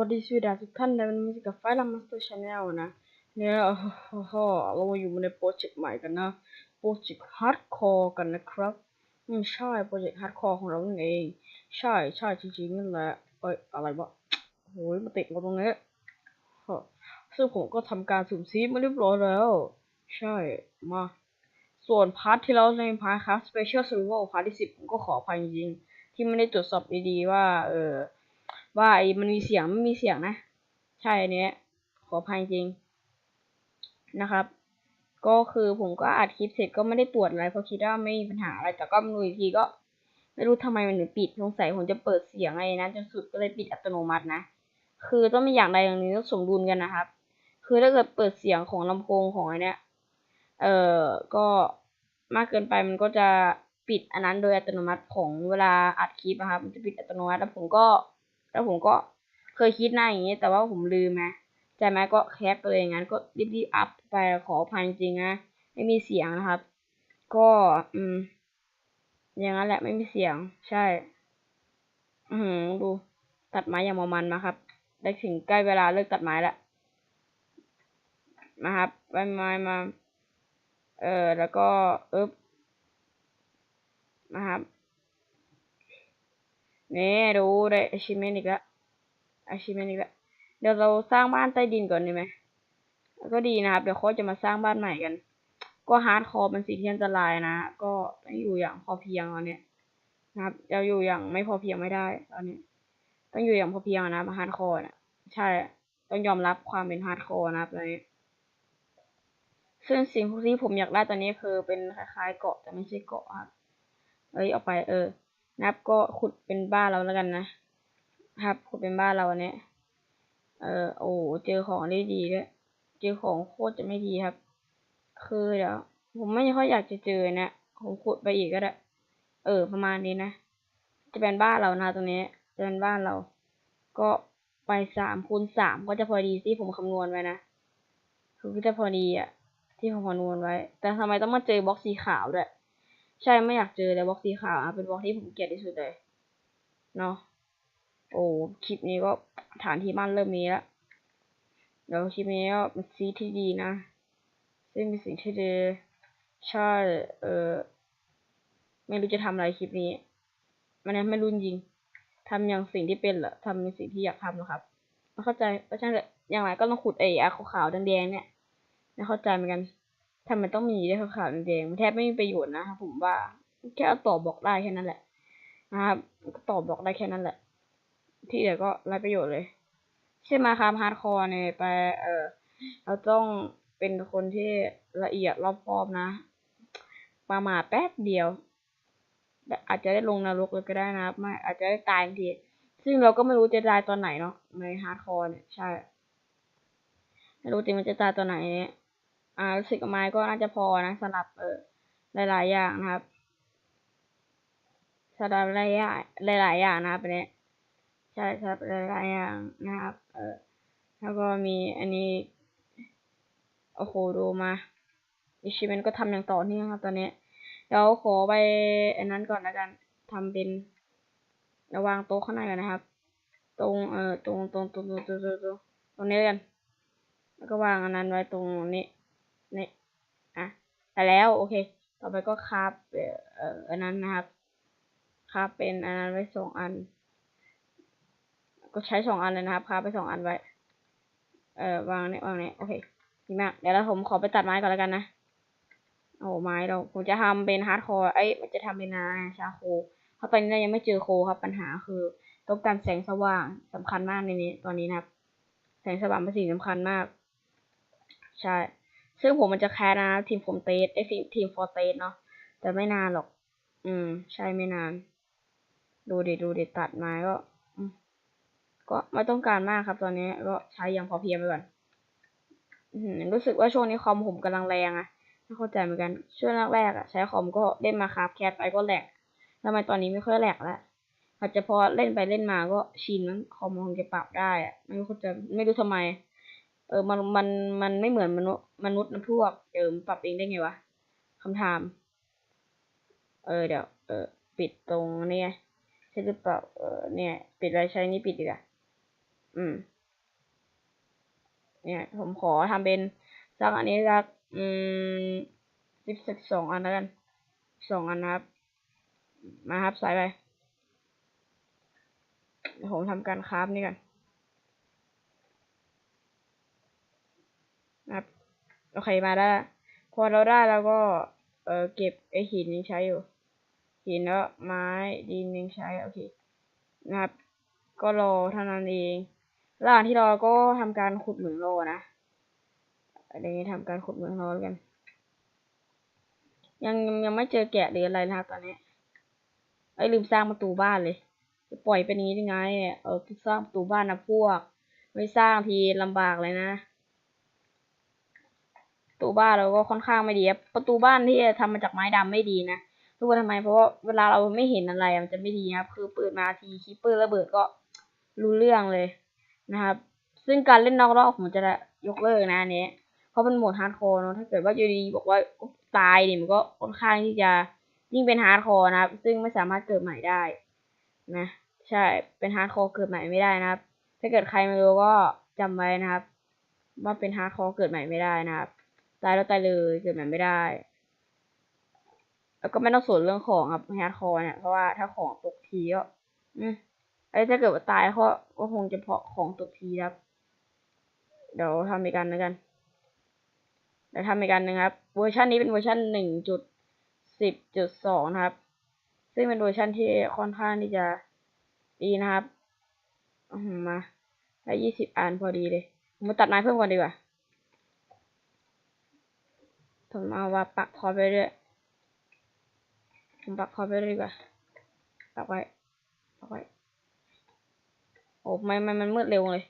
วัสดีสวีดาทุกท่านในวันนี้กับไฟล์ลัมมาสเตอร์ชาแนลนะเนี่ยโอ้โหเราอยู่ในโปรเจกต์ใหม่กันนะโปรเจกต์ฮาร์ดคอร์กันนะครับอืมใช่โปรเจกต์ฮาร์ดคอร์ของเราเอง ใช่ใช่จริงๆนั่นแหละเอ้ยอะไรวะโอ้ยมาติดมาตรงนี้ฮะซึ่งผมก็ทำการสุ่มซีมาเรียบร้อยแล้ว ใช่มาส่วนพาร์ทที่เราในพาร์ทครับ Special Survival พาร์ทที่สิบผมก็ขออภัยจริงๆที่ไม่ได้ตรวจสอบดีๆว่าเออ ว่าไอ้มันมีเสียงไม่มีเสียงนะ ใช่อันเนี้ยขออภัยจริงนะครับ ก็คือผมก็อัดคลิปเสร็จก็ไม่ได้ตรวจอะไรเพราะคิดว่าไม่มีปัญหาอะไรแต่ก็มาดูอีกทีก็ ไม่รู้ทำไมมันถึงปิดสงสัยผมจะเปิดเสียงอะไรนะจนสุดก็เลยปิดอัตโนมัตินะ คือต้องมีอย่างใดอย่างหนึ่งต้องสมดุลกันนะครับ คือถ้าเกิดเปิดเสียงของลำโพงของไอ้นี้เอ่อก็มากเกินไปมันก็จะปิดอันนั้นโดยอัตโนมัติของเวลาอัดคลิปนะครับ มันจะปิดอัตโนมัติแล้วผมก็ แล้วผมก็เคยคิดหน้าอย่างนี้ แต่ว่าผมลืมไงใจไหมก็แคปไปเลยอย่างนั้นก็รีบๆอัพไปขออภัยจริงนะไม่มีเสียงนะครับ ก็อืม อย่างนั้นแหละไม่มีเสียง ใช่ อืมดูตัดไม้อย่างมามันมาครับ ได้ถึงใกล้เวลาเลิกตัดไม้แล้วนะครับใบไม้มา เออแล้วก็อึบนะครับ นี่ดูได้ achievement อีกแล้ว achievement อีกแล้วเดี๋ยวเราสร้างบ้านใต้ดินก่อนดีไหมก็ดีนะครับ เดี๋ยวเขาจะมาสร้างบ้านใหม่กัน ก็ฮาร์ดคอร์เป็นสิ่งที่อันตรายนะ ก็ต้องอยู่อย่างพอเพียงตอนนี้นะครับเราอยู่อย่างไม่พอเพียงไม่ได้ตอนนี้ ต้องอยู่อย่างพอเพียงนะฮาร์ดคอร์นะใช่ ต้องยอมรับความเป็นฮาร์ดคอร์นะครับตอนนี้ซึ่งสิ่งที่ผมอยากได้ตอนนี้คือเป็นคล้ายๆเกาะแต่ไม่ใช่เกาะครับ เอ้ยเอาไปเออ นับก็ขุดเป็นบ้านเราแล้วกันนะครับ ขุดเป็นบ้านเราเนี้ยเออโอ้เจอของได้ดีด้วยเจอของโคตรจะไม่ดีครับ คือเดี๋ยวผมไม่ค่อยอยากจะเจอนะผมขุดไปอีกก็ได้เออ ประมาณนี้นะ จะเป็นบ้านเรานะตรงนี้จะเป็นบ้านเรา ก็ไปสามคูณสามก็จะพอดีที่ผมคำนวณไว้นะคือจะพอดีอะ ที่ผมคำนวณไว้ แต่ทำไมต้องมาเจอบล็อกสีขาวด้วย ใช่ไม่อยากเจอเลยบล็อกสีขาวอะเป็นบล็อกที่ผมเกลียดที่สุดเลยเนาะโอ้คลิปนี้ก็ฐานที่บ้านเริ่มมีแล้วเดี๋ยวคลิปนี้ก็เป็นซีที่ดีนะซึ่งเป็นสิ่งที่ดีใช่เออไม่รู้จะทำอะไรคลิปนี้มันยังไม่รู้จริงทำอย่างสิ่งที่เป็นเหรอทำในสิ่งที่อยากทำหรอครับไม่เข้าใจเพราะฉะนั้นอย่างไรก็ต้องขุดไอ้อาขาวๆแดงๆเนี่ยไม่เข้าใจเหมือนกัน ทำไมต้องมีได้ขาวๆแดงแทบไม่มีประโยชน์นะครับผมว่าแค่เอาต่อบอกได้แค่นั้นแหละนะครับก็ต่อบอกได้แค่นั้นแหละ ที่เหลือก็ไร้ประโยชน์เลย ใช่ไหมครับฮาร์ดคอร์เนี่ยไปเออเราต้องเป็นคนที่ละเอียดรอบคอบนะประมาแป๊บเดียว อาจจะได้ลงนรกเลยก็ได้นะครับไม่อาจจะได้ตายทีซึ่งเราก็ไม่รู้จะตายตอนไหนเนาะในฮาร์ดคอร์เนี่ยใช่ไม่รู้จริงมันจะตายตอนไหนเนี่ย อ่ารู้สึกไม้ก็น่าจะพอนะสำหรับเออหลายๆอย่างนะครับสำหรับหลายอย่างหลายๆอย่างนะครับเนี่ยใช่ครับหลายๆอย่างนะครับ เออแล้วก็มีอันนี้โอ้โหดูมาอิชิเมนก็ทำอย่างต่อเนื่องครับตอนนี้เดี๋ยวขอไปอันนั้นก่อนแล้วกันทำเป็นระวางโต๊ะข้างในกันนะครับ ตรงเอ่อตรงตรงตรงตรงตรงตรงตรงนี้กัน แล้วก็วางอันนั้นไว้ตรงนี้ นี่อะแต่แล้วโอเค ต่อไปก็คาบเอ่ออันนั้นนะครับคาบเป็นอันนั้นไว้สองอัน ก็ใช้สองอันเลยนะครับคาบไปสองอันไว้ เอ่อวางเนี่ยวางเนี่ยโอเคดีมากเดี๋ยวเราผมขอไปตัดไม้ก่อนแล้วกันนะโอ้ไม้เราผมจะทำเป็นฮาร์ดคอร์เอ้ยมันจะทำเป็นนาชาโคเพราะตอนนี้เรายังไม่เจอโคครับปัญหาคือต้องการแสงสว่างสำคัญมากในนี้ ตอนนี้นะครับ แสงสว่างเป็นสิ่งสำคัญมาก ใช่ ซึ่งผมมันจะแคสนะทีมผมเตสไอทีมฟอร์เตสเนาะแต่ไม่นานหรอก อืม ใช่ไม่นาน ดูเด็ดดูเด็ดตัดม้ก็ก็ไม่ต้องการมากครับ ตอนนี้ก็ใช้อย่างพอเพียงไปก่อนรู้สึกว่าช่วงนี้คอมผมกำลังแรงอะไม่เข้าใจเหมือนกัน ช่วงแรกๆอะใช้คอมก็เล่นมาครับแคสไปก็แหลกทำไมตอนนี้ไม่ค่อยแหลกแล้วอาจจะพอเล่นไปเล่นมาก็ชินมั้งคอมคงจะปรับได้อะไม่รู้จะไม่รู้ทำไม เออมันมันมันไม่เหมือนมนุษย์มนุษย์พวกเออปรับเองได้ไงวะคำถาม เออเดี๋ยวเออปิดตรงนี้ใช่หรือเปล่าเออเนี่ย ปิดอะไรใช้นี่ปิดดีกว่าอืม เนี่ย ผมขอทำเป็นสักอันนี้สักอืมสิบสิบสองอันแล้วกันสองอันนะครับ มาครับใส่ไปผมทำการคราฟนี่กัน นะครับ โอเคมาได้พอเราได้แล้วก็เออเก็บไอหินยังใช้อยู่ หินแล้วไม้ดินยังใช้โอเคนะครับ ก็รอเท่านั้นเองระหว่างที่รอก็ทำการขุดเหมืองโลนะอะไรนี้ทำการขุดเหมืองโลกัน ยังยังไม่เจอแกะหรืออะไรนะครับตอนนี้ไอ้ลืมสร้างประตูบ้านเลยจะปล่อยเป็นอย่างนี้ได้ไง เออสร้างประตูบ้านนะพวก ไม่สร้างทีลำบากเลยนะ ประตูบ้านเราก็ค่อนข้างไม่ดีประตูบ้านที่ทำมาจากไม้ดำไม่ดีนะรู้ว่าทำไม เพราะว่าเวลาเราไม่เห็นอะไรมันจะไม่ดีครับ คือเปิดมาทีคิปเปอร์ระเบิดก็รู้เรื่องเลยนะครับ ซึ่งการเล่นนอกรอบผมจะยกเลิกนะอันนี้เพราะเป็นโหมดฮาร์ดคอร์เนาะถ้าเกิดว่าอยู่ดีบอกว่าตายเนี่ยมันก็ค่อนข้างที่จะยิ่งเป็นฮาร์ดคอร์นะครับ ซึ่งไม่สามารถเกิดใหม่ได้นะ ใช่เป็นฮาร์ดคอร์เกิดใหม่ไม่ได้นะครับ ถ้าเกิดใครไม่รู้ก็จำไว้นะครับ ว่าเป็นฮาร์ดคอร์เกิดใหม่ไม่ได้นะครับ ตายแล้วตายเลยเกิดใหม่ไม่ได้ แล้วก็ไม่ต้องสนเรื่องของครับฮาร์ดคอร์เนี่ยเพราะว่าถ้าของตกทีก็อืมไอ้ถ้าเกิดว่าตายก็ก็คงจะเพาะของตกทีครับ เดี๋ยวทำอีกกันแล้วกันเดี๋ยวทำอีกกันนะครับ เวอร์ชันนี้เป็นเวอร์ชันหนึ่งจุดสิบจุดสองนะครับ ซึ่งเป็นเวอร์ชันที่ค่อนข้างที่จะดีนะครับมาได้ยี่สิบอันพอดีเลย มาตัดไม้เพิ่มก่อนดีกว่า ผมเอาว่าปักพอไปเรื่อยผมปักพอไปเรื่อยดีกว่าปักไว้ปักไว้โอ้ไม่ไม่มันมืดเร็วเลย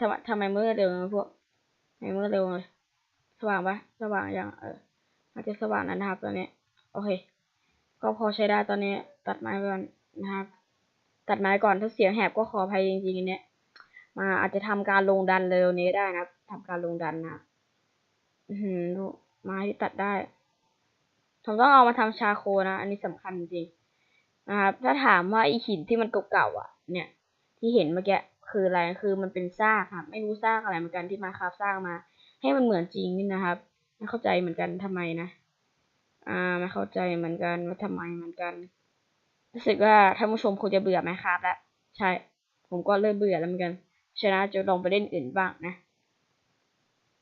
ทำไมทำไมมืดเร็วนะพวกทำไมมืดเร็วเลยสว่างปะสว่างอย่างเอออาจจะสว่างนะครับตอนนี้โอเค ก็พอใช้ได้ตอนนี้ ตัดไม้ก่อนนะครับตัดไม้ก่อนถ้าเสียงแหบก็ขออภัยจริงๆเนี่ยมาอาจจะทำการลงดันเร็วนี้ได้นะครับทำการลงดันนะอืม ไม้ที่ตัดได้ผมต้องเอามาทำชาโคนะ อันนี้สำคัญจริงนะครับถ้าถามว่าไอหินที่มันเก่าๆอะ เนี่ย ที่เห็นเมื่อกี้คืออะไรคือมันเป็นซากครับ ไม่รู้ซากอะไรเหมือนกันที่มาคราฟสร้างมา ให้มันเหมือนจริงนี่นะครับไม่เข้าใจเหมือนกันทำไมนะอ่าไม่เข้าใจเหมือนกันว่าทำไมเหมือนกันรู้สึกว่าท่านผู้ชมคงจะเบื่อไหมครับแล้วใช่ ผมก็เริ่มเบื่อแล้วเหมือนกันฉะนั้นจะลองไปเล่นอื่นบ้างนะ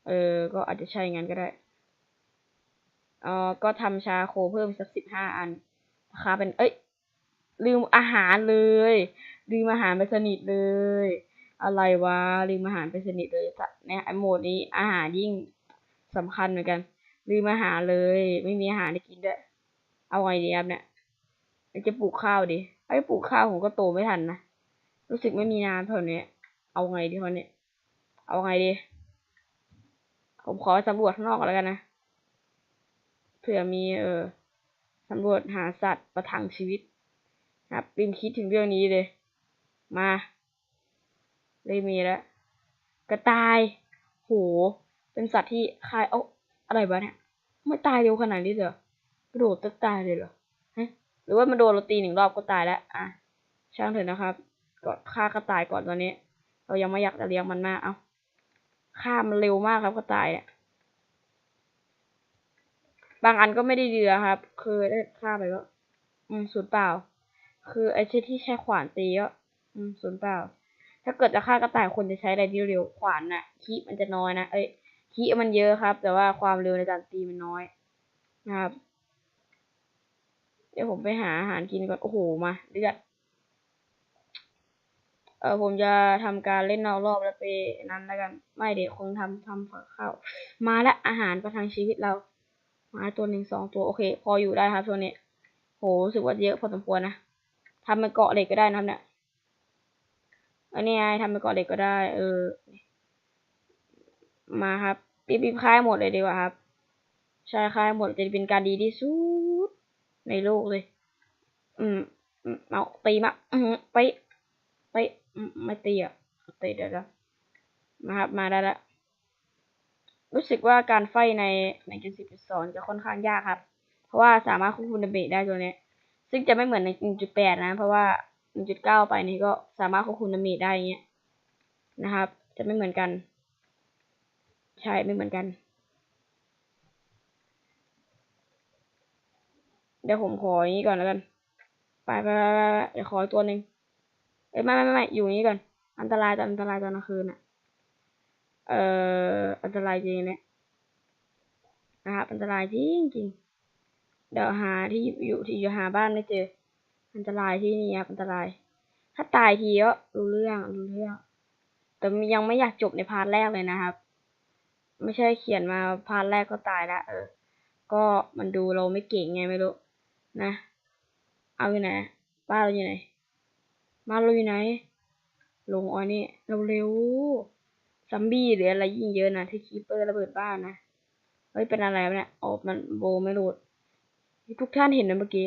เออ ก็อาจจะใช่งั้นก็ได้ เออก็ทำชาโคเพิ่มสักสิบห้าอันนะคะเป็นเอ้ย ลืมอาหารเลย ลืมอาหารไปสนิทเลย อะไรวะลืมอาหารไปสนิทเลยเนี่ยไอโหมดนี้อาหารยิ่งสำคัญเหมือนกัน ลืมอาหารเลย ไม่มีอาหารได้กินด้วย เอาไงดีครับเนี่ยจะปลูกข้าวดิไอ้ปลูกข้าวผมก็โตไม่ทันนะรู้สึกไม่มีน้ำเท่านี้เอาไงดีคนนี้เอาไงดี ผมขอสำรวจข้างนอกก่อนแล้วกันนะ เผื่อมีเออสำรวจหาสัตว์ประทังชีวิตครับลืมคิดถึงเรื่องนี้เลย มาเลยมีแล้วกระต่าย โห เป็นสัตว์ที่คายเอาอะไรบ้าเนี่ยไม่ตายเร็วขนาดนี้เหรอกระโดดจะตายเลยเหรอหรือว่ามันโดนเราตีหนึ่งรอบก็ตายแล้ว อะ ช่างเถอะนะครับก็ฆ่ากระต่ายก่อนตอนนี้ เรายังไม่อยากจะเลี้ยงมันมาก เอาฆ่ามันเร็วมากครับกระต่ายเนี่ย บางอันก็ไม่ได้เดือครับ คือได้ฆ่าไปก็ อืมสูญเปล่า คือไอ้ที่ใช้ขวานตีก็อืมสูญเปล่า ถ้าเกิดจะฆ่ากระต่ายคนจะใช้อะไรที่เร็วขวานน่ะคีมันจะน้อยนะเอ้ยคีมันเยอะครับ แต่ว่าความเร็วในการตีมันน้อยนะครับ เดี๋ยวผมไปหาอาหารกินก่อนโอ้โหมาเลือดเออผมจะทำการเล่นนอกรอบแล้วไปนั้นแล้วกัน ไม่เดี๋ยวคงทำทำฝักข้าวมาล้วอาหารประทังชีวิตเรา มาตัวหนึ่งสองตัวโอเค พออยู่ได้ครับตัวนี้โหรู้สึกว่าเยอะพอสมควรนะทำเป็นเกาะเหล็กก็ได้นะครับเนี่ยอันนี้ไงทำเป็นเกาะเหล็กก็ได้ เออ มาครับรีบๆคลายหมดเลยดีกว่าครับใช่คลายหมดจะเป็นการดีที่สุดในโลกเลย อืมเอาตีมาอืมไปไปไม่ตีอะตีเดี๋ยวมาครับมาได้แล้ว รู้สึกว่าการไฟในในจุดสิบจุดสองจะค่อนข้างยากครับ เพราะว่าสามารถควบคุมดาเมจได้ตัวนี้ ซึ่งจะไม่เหมือนในหนึ่งจุดแปดนะ เพราะว่าหนึ่งจุดเก้าไปนี่ก็สามารถควบคุมดาเมจได้เงี้ยนะครับ จะไม่เหมือนกัน ใช่ไม่เหมือนกัน เดี๋ยวผมขออย่างนี้ก่อนแล้วกัน ไปไปไปไปเดี๋ยวขอตัวหนึ่งเอ้ยไม่ไม่ไม่ไม่อยู่อย่างนี้ก่อน อันตรายตอนอันตรายตอนกลางคืนอะ เอ่ออันตรายจริงเนี่ยนะครับอันตรายจริงจริงเดี๋ยวหาที่อยู่ที่อยู่หาบ้านไม่เจอ อันตรายที่นี่ครับอันตราย ถ้าตายทีก็รู้เรื่องรู้เรื่องแต่ยังไม่อยากจบในพาร์ทแรกเลยนะครับ ไม่ใช่เขียนมาพาร์ทแรกก็ตายละเออ ก็มันดูเราไม่เก่งไงไม่รู้นะ เอาอยู่ไหนบ้านเราอยู่ไหนบ้านเราอยู่ไหนลงออยนี่เร็วๆ ซัมบี้หรืออะไรยิ่งเยอะนะที่คีเปอร์ระเบิดบ้านนะ เฮ้ย เป็นอะไรวะเนี่ยอ๋อมันโบไม่รู้ทุกท่านเห็นไหมเมื่อกี้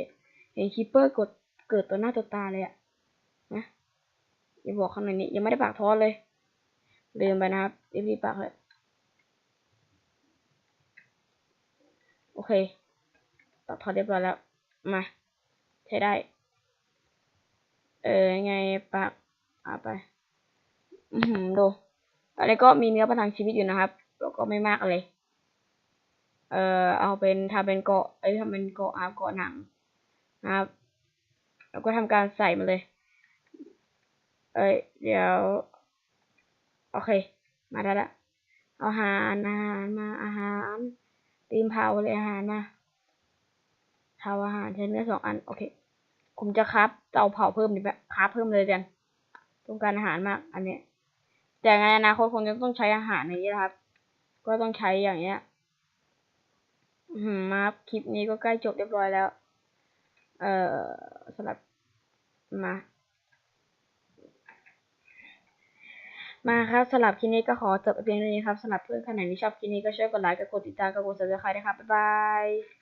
เห็นคีเปอร์กดเกิดตัวหน้าตัวตาเลยอะนะอย่าบอกข้างในนี้ยังไม่ได้ปากท้อเลยลืมไปนะครับรีบๆปากเลยโอเคตัดท้อเรียบร้อยแล้ว มา ใช้ได้ เออไงปากเอาไป อือหือดู อะไรก็มีเนื้อประทังชีวิตอยู่นะครับแล้วก็ไม่มากเลย เอ่อเอาเป็นทำเป็นเกาะเอ้ยทำเป็นเกาะอาเกาะหนังนะครับแล้วก็ทำการใส่มาเลย เอ้ยเดี๋ยว โอเค มาได้ละเอาอาหารอาหารมาอาหารตีมเผาเลยอาหารมาเผาอาหารใช้เนื้อสองอันโอเค ผมจะครับเตาเผาเพิ่มดีไหมครับเพิ่มเลยกันต้องการอาหารมากอันเนี้ย แต่ในอนาคตคงจะต้องใช้อาหารอย่างนี้นะครับ ก็ต้องใช้อย่างเงี้ยอืมมาคลิปนี้ก็ใกล้จบเรียบร้อยแล้ว เอ่อสำหรับมา มาครับสำหรับคลิปนี้ก็ขอจบเพียงเท่านี้ครับสำหรับเพื่อนคนไหนที่ชอบคลิปนี้ก็ช่วยกดไลค์กดติดตามกดกดซับสไครต์นะครับบ๊ายบาย